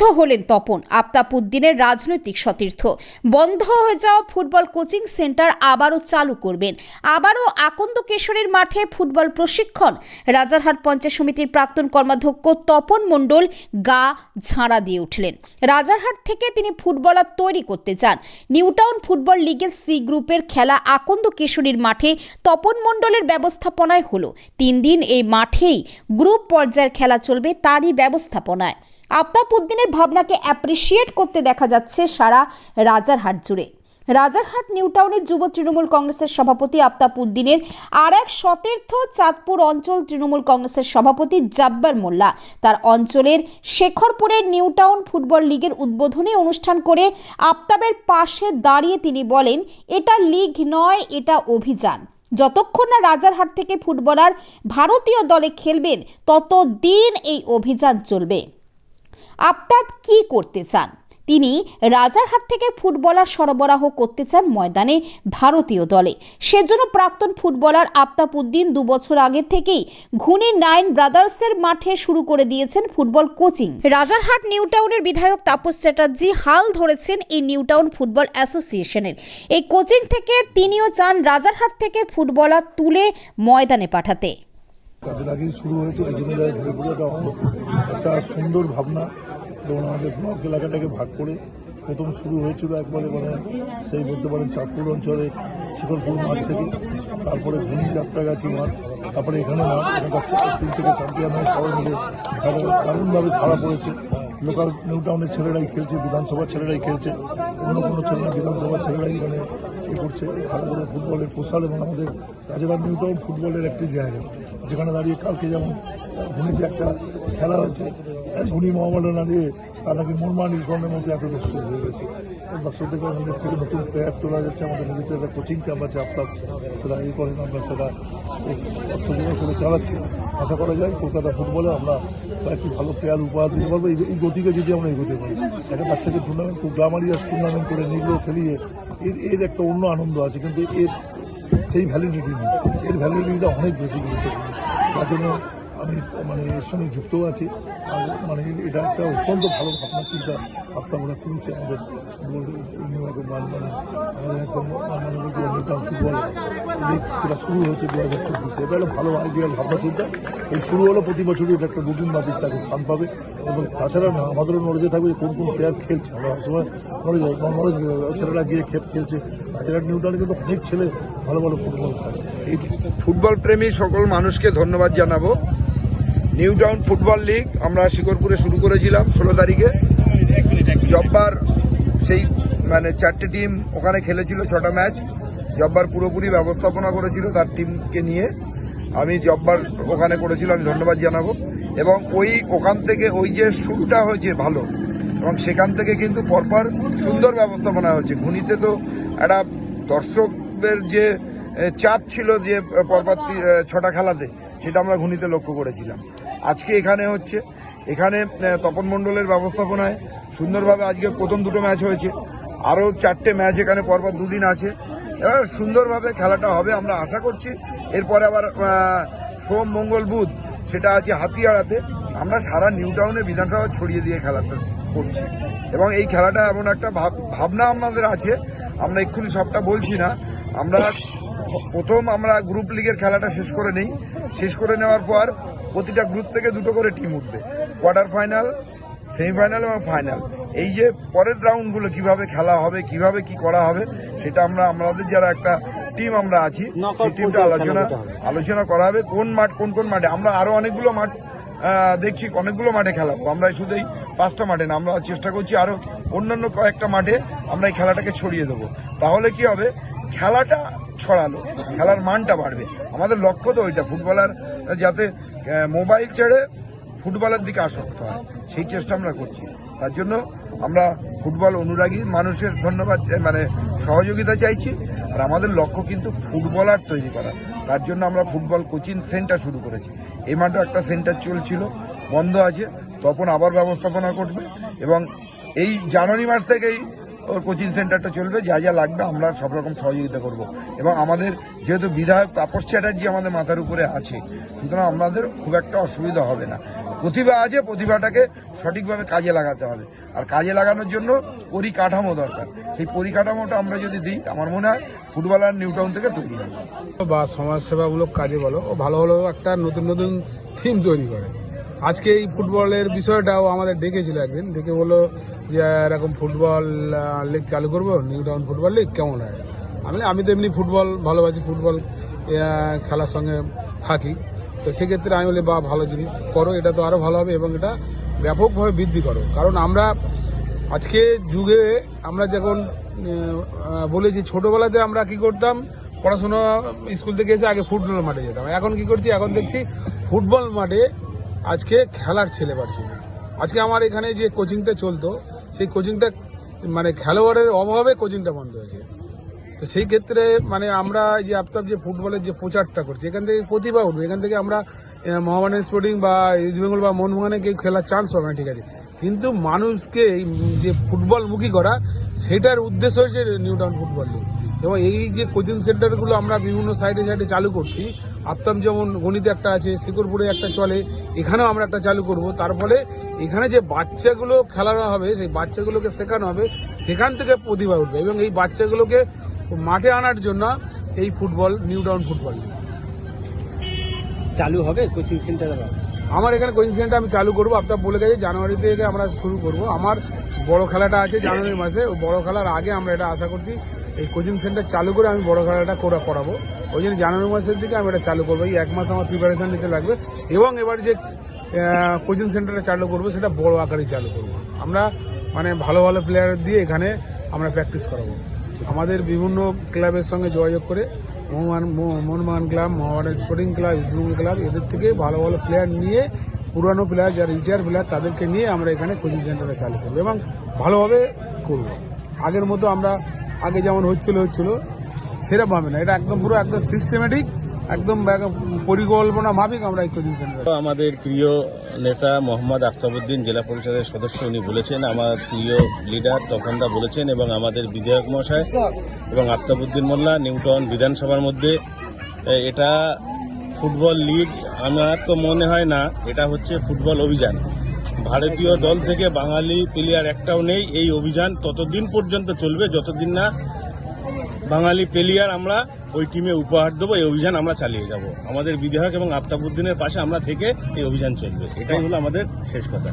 ক্ষুব্ধ হলেন তপন আফতাবউদ্দিনের রাজনৈতিক সতীর্থ। বন্ধ হয়ে যাওয়া ফুটবল কোচিং সেন্টার আবারও চালু করবেন। আবারও আকন্দ কেশরের মাঠে ফুটবল প্রশিক্ষণ। রাজারহাট পঞ্চায়েত সমিতির প্রাক্তন কর্মাধ্যক্ষ তপন মণ্ডল গা ঝাড়া দিয়ে উঠলেন। রাজারহাট থেকে তিনি ফুটবলার তৈরি করতে চান। নিউটাউন ফুটবল লিগের সি গ্রুপের খেলা আকন্দ কেশরীর মাঠে তপন মণ্ডলের ব্যবস্থাপনায় হলো। তিন দিন এই মাঠেই গ্রুপ পর্যায়ের খেলা চলবে তারই ব্যবস্থাপনায়। আফতাবউদ্দিনের ভাবনাকে অ্যাপ্রিসিয়েট করতে দেখা যাচ্ছে সারা রাজারহাট জুড়ে। রাজারহাট, নিউটাউনের যুব তৃণমূল কংগ্রেসের সভাপতি আফতাবউদ্দিনের আর এক সতীর্থ চাঁদপুর অঞ্চল তৃণমূল কংগ্রেসের সভাপতি জাব্বার মোল্লা। তার অঞ্চলের শেখরপুরের নিউটাউন ফুটবল লিগের উদ্বোধনী অনুষ্ঠান করে আফতাবের পাশে দাঁড়িয়ে তিনি বলেন, এটা লিগ নয়, এটা অভিযান। যতক্ষণ না রাজারহাট থেকে ফুটবলার ভারতীয় দলে খেলবেন, ততদিন এই অভিযান চলবে। আফতাব কি করতে চান? তিনি রাজারহাট থেকে ফুটবলার সরবরাহ করতে চান ময়দানে ভারতীয় দলে। সেজন্য প্রাক্তন ফুটবলার আফতাব উদ্দিন দু বছর আগে থেকেই ঘুনি নাইন ব্রাদার্সের মাঠে শুরু করে দিয়েছেন ফুটবল কোচিং। রাজারহাট নিউটাউনের বিধায়ক তাপস চ্যাটার্জি হাল ধরেছেন এই নিউটাউন ফুটবল অ্যাসোসিয়েশনের। এই কোচিং থেকে তিনিও চান রাজারহাট থেকে ফুটবলার তুলে ময়দানে পাঠাতে। তাদের আগেই শুরু হয়েছে বিভিন্ন জায়গায় ঘুরে ঘুরে একটা সুন্দর ভাবনা, যেমন আমাদের ব্লক এলাকাটাকে ভাগ করে প্রথম শুরু হয়েছিল একবারে মানে সেই বলতে পারেন চাঁদপুর অঞ্চলে শিকরপুর মাঠ থেকে। তারপরে ভূমি যাত্রাগাছি মাঠ, তারপরে এখানে মাঠ তিন থেকে চ্যাম্পিয়ন হয়ে সবাই মিলে দারুণভাবে সারা পড়েছে। লোকাল নিউ টাউনের ছেলেরাই খেলছে, বিধানসভার ছেলেরাই খেলছে, অন্য কোনো ছেলেরা, বিধানসভার ছেলেরাই এখানে করছে খেলাধুলো, ফুটবলের প্রসার এবং আমাদের তাছাড়া নিউ টাউন ফুটবলের একটি জায়গা। যেখানে দাঁড়িয়ে কালকে যেমন ঘুনিতে একটা খেলা হয়েছে ঘুনি মহামাডানা নিয়ে তার নাকি মোরমান ইসলামের মধ্যে এত দর্শক হয়ে গেছে? দর্শক থেকে আমাদের থেকে নতুন প্লেয়ার তোলা যাচ্ছে, আমাদের নদীতে একটা কোচিং ক্যাম্প আছে, আপনার সেটা এই করেন, আমরা সেটা অর্থ করে চালাচ্ছি। আশা করা যায় কলকাতা ফুটবলে আমরা কয়েকটি ভালো প্লেয়ার উপহার দিতে পারব। এই- গতিকে যদি আমরা এগোতে পারি, একটা বাচ্চাকে টুর্নামেন্ট খুব গ্রামারিয়াস টুর্নামেন্ট করে নিগড়ো, খেলিয়ে এর এর একটা অন্য আনন্দ আছে, কিন্তু এর সেই ভ্যালিডিটি নেই। এর ভ্যালিডিটিটা অনেক বেশি গুরুত্বপূর্ণ। তার জন্য আমি মানে এর সঙ্গে যুক্ত আছি। আর মানে এটা একটা অত্যন্ত ভালো ভাবনা, চিন্তা ভাবনা করেছি আমাদের মান আমাদের ফুটবল যেটা শুরু হয়েছে দু হাজার চব্বিশে। এটা একটা ভালো আইডিয়াল ভাবনা, চিন্তা। এই শুরু হলো প্রতি বছরই এটা একটা রুটিন মাফিক তাকে স্থান পাবে। এবং তাছাড়া না, আমাদেরও নলেজে থাকবে কোন কোন প্লেয়ার খেলছে। আমরা সবসময় নলেজ নলেজ ছেলেরা গিয়ে খেপ খেলছে। তাছাড়া নিউটাউনে কিন্তু অনেক ছেলে ভালো ভালো ফুটবল খেলে। এই ফুটবল প্রেমী সকল মানুষকে ধন্যবাদ জানাব। নিউ টাউন ফুটবল লিগ আমরা শিকরপুরে শুরু করেছিলাম ষোলো তারিখে। জব্বার সেই মানে চারটে টিম ওখানে খেলেছিল, ছটা ম্যাচ জব্বার পুরোপুরি ব্যবস্থাপনা করেছিল তার টিমকে নিয়ে। আমি জব্বার ওখানে করেছিল, আমি ধন্যবাদ জানাব। এবং ওই ওখান থেকে ওই যে শুরুটা হয়েছে ভালো, এবং সেখান থেকে কিন্তু পরপর সুন্দর ব্যবস্থাপনা হয়েছে। ঘুনিতে তো একটা দর্শকদের যে চাপ ছিল যে, পরপর ছটা খেলাতে, সেটা আমরা ঘুনিতে লক্ষ্য করেছিলাম। আজকে এখানে হচ্ছে, এখানে তপন মণ্ডলের ব্যবস্থাপনায় সুন্দরভাবে আজকে প্রথম দুটো ম্যাচ হয়েছে। আরও চারটে ম্যাচ এখানে পরপর দুদিন আছে। এবার সুন্দরভাবে খেলাটা হবে আমরা আশা করছি। এরপরে আবার সোম, মঙ্গল, বুধ, সেটা আছে হাতিয়াড়াতে আমরা সারা নিউ টাউনে বিধানসভা ছড়িয়ে দিয়ে খেলাটা করছি। এবং এই খেলাটা এমন একটা ভাব- ভাবনা আমাদের আছে। আমরা এক্ষুনি সবটা বলছি না। আমরা প্রথম আমরা গ্রুপ লিগের খেলাটা শেষ করে নেই। শেষ করে নেওয়ার পর প্রতিটা গ্রুপ থেকে দুটো করে টিম উঠবে। কোয়ার্টার ফাইনাল সেমিফাইনাল এবং ফাইনাল এই যে পরের রাউন্ডগুলো কীভাবে খেলা হবে কীভাবে কি করা হবে সেটা আমরা আমাদের যারা একটা টিম আমরা আছি সেই টিমটা আলোচনা আলোচনা করা হবে কোন মাঠ কোন কোন মাঠে। আমরা আরও অনেকগুলো মাঠ দেখছি অনেকগুলো মাঠে খেলাবো আমরা শুধু এই পাঁচটা মাঠে না আমরা চেষ্টা করছি আরও অন্যান্য কয়েকটা মাঠে আমরা এই খেলাটাকে ছড়িয়ে দেবো। তাহলে কি হবে? খেলাটা ছড়ালো খেলার মানটা বাড়বে। আমাদের লক্ষ্য তো ওইটা ফুটবলার যাতে মোবাইল ছেড়ে ফুটবলের দিকে আসক্ত হয়। সেই চেষ্টা আমরা করছি। তার জন্য আমরা ফুটবল অনুরাগী মানুষের ধন্যবাদ মানে সহযোগিতা চাইছি। আর আমাদের লক্ষ্য কিন্তু ফুটবলার তৈরি করা। তার জন্য আমরা ফুটবল কোচিং সেন্টার শুরু করেছি। এই মাঠে একটা সেন্টার চলছিল, বন্ধ আছে। তখন আবার ব্যবস্থাপনা করবে এবং এই জানুয়ারি মাস থেকেই ওর কোচিং সেন্টারটা চলবে, যা যা লাগবে আমরা সব রকম সহযোগিতা করব। এবং আমাদের যেহেতু বিধায়ক তাপস চ্যাটার্জি আমাদের মাথার উপরে আছে, সুতরাং আমাদের খুব একটা অসুবিধা হবে না। প্রতিভা আছে, প্রতিভাটাকে সঠিকভাবে কাজে লাগাতে হবে। আর কাজে লাগানোর জন্য পরিকাঠামো দরকার। সেই পরিকাঠামোটা আমরা যদি দিই, আমার মনে হয় ফুটবলার নিউটাউন থেকে তৈরি হবে। বা সমাজসেবামূলক কাজে বলো, ও ভালো ভালো একটা নতুন নতুন থিম তৈরি করে। আজকে এই ফুটবলের বিষয়টাও আমাদের ডেকেছিল একদিন, ডেকে বলল যে এরকম ফুটবল লিগ চালু করব নিউ টাউন ফুটবল লিগ কেমন হয়? আমি আমি তো এমনি ফুটবল ভালোবাসি, ফুটবল খেলার সঙ্গে থাকি। তো সেক্ষেত্রে আমি বলি, বা, ভালো জিনিস করো, এটা তো আরও ভালো হবে এবং এটা ব্যাপকভাবে বৃদ্ধি করো। কারণ আমরা আজকে যুগে আমরা যখন বলি যে ছোটবেলাতে আমরা কি করতাম, পড়াশোনা স্কুল থেকে এসে আগে ফুটবল মাঠে যেতাম। এখন কি করছি, এখন দেখছি ফুটবল মাঠে আজকে খেলার ছেলে পাচ্ছি না। আজকে আমার এখানে যে কোচিংটা চলতো সেই কোচিংটা মানে খেলোয়াড়ের অভাবে কোচিংটা বন্ধ হয়েছে তো সেই ক্ষেত্রে মানে আমরা যে আফতাব যে ফুটবলের যে প্রচারটা করছি, এখান থেকে প্রতিভা উঠবে। এখান থেকে আমরা মোহামেডান স্পোর্টিং বা ইস্ট বেঙ্গল বা মোহনমোহনে কেউ খেলার চান্স পাবে না, ঠিক আছে। কিন্তু মানুষকে যে ফুটবলমুখী করা, সেটার উদ্দেশ্য হচ্ছে নিউটাউন ফুটবল লিগ এবং এই যে কোচিং সেন্টারগুলো আমরা বিভিন্ন সাইডে সাইডে চালু করছি আত্মাম যেমন গণিতে একটা আছে শিকরপুরে একটা চলে এখানেও আমরা একটা চালু করব। তার ফলে এখানে যে বাচ্চাগুলো খেলানো হবে সেই বাচ্চাগুলোকে শেখানো হবে সেখান থেকে প্রতিভা উঠবে এবং এই বাচ্চাগুলোকে মাঠে আনার জন্য এই ফুটবল নিউ টাউন ফুটবল। চালু হবে? কোচিং সেন্টার আমার এখানে কোচিং সেন্টার আমি চালু করব। আপনার বলে গেছে জানুয়ারি থেকে আমরা শুরু করব। আমার বড় খেলাটা আছে জানুয়ারি মাসে। বড় খেলার আগে আমরা এটা আশা করছি এই কোচিং সেন্টার চালু করে আমি বড় খেলাটা করে করাবো ওই জন্য জানুয়ারি মাসের থেকে আমি এটা চালু করব। এই এক মাস আমার প্রিপারেশান নিতে লাগবে। এবং এবার যে কোচিং সেন্টারটা চালু করব, সেটা বড় আকারে চালু করব। আমরা মানে ভালো ভালো প্লেয়ার দিয়ে এখানে আমরা প্র্যাকটিস করাবো। আমাদের বিভিন্ন ক্লাবের সঙ্গে যোগাযোগ করে মোহনবাগান মো- Mohun Bagan club Mohammedan Sporting club East Bengal club এদের থেকে ভালো ভালো প্লেয়ার নিয়ে পুরানো প্লেয়ার যারা রিটায়ার প্লেয়ার তাদেরকে নিয়ে আমরা এখানে কোচিং সেন্টারটা চালু করব এবং ভালোভাবে করব। আগের মতো আমরা আগে যেমন হচ্ছিল হচ্ছিল সেরকম হবে না। এটা একদম পুরো একদম সিস্টেমেটিক একদম এক- পরিকল্পনা মাফিক আমরা এই কোচিং সেন্টার। আমাদের প্রিয় নেতা মোহাম্মদ আফতাবুদ্দিন জেলা পরিষদের সদস্য, উনি বলেছেন, আমার প্রিয় লিডার তখনদা বলেছেন এবং আমাদের বিধায়ক মহাশয় এবং আফতাবুদ্দিন মোল্লা, নিউটন বিধানসভার মধ্যে। এটা ফুটবল লিগ, আমার তো মনে হয় না, এটা হচ্ছে ফুটবল অভিযান। ভারতীয় দল থেকে বাঙালি প্লেয়ার একটাও নেই। এই অভিযান ততদিন পর্যন্ত চলবে, যতদিন না বাঙালি প্লেয়ার আমরা ওই টিমে উপহার দেবো, এই অভিযান আমরা চালিয়ে যাব। আমাদের বিধায়ক এবং আফতাবুদ্দিনের পাশে আমরা থেকে এই অভিযান চলবে। এটাই হলো আমাদের শেষ কথা।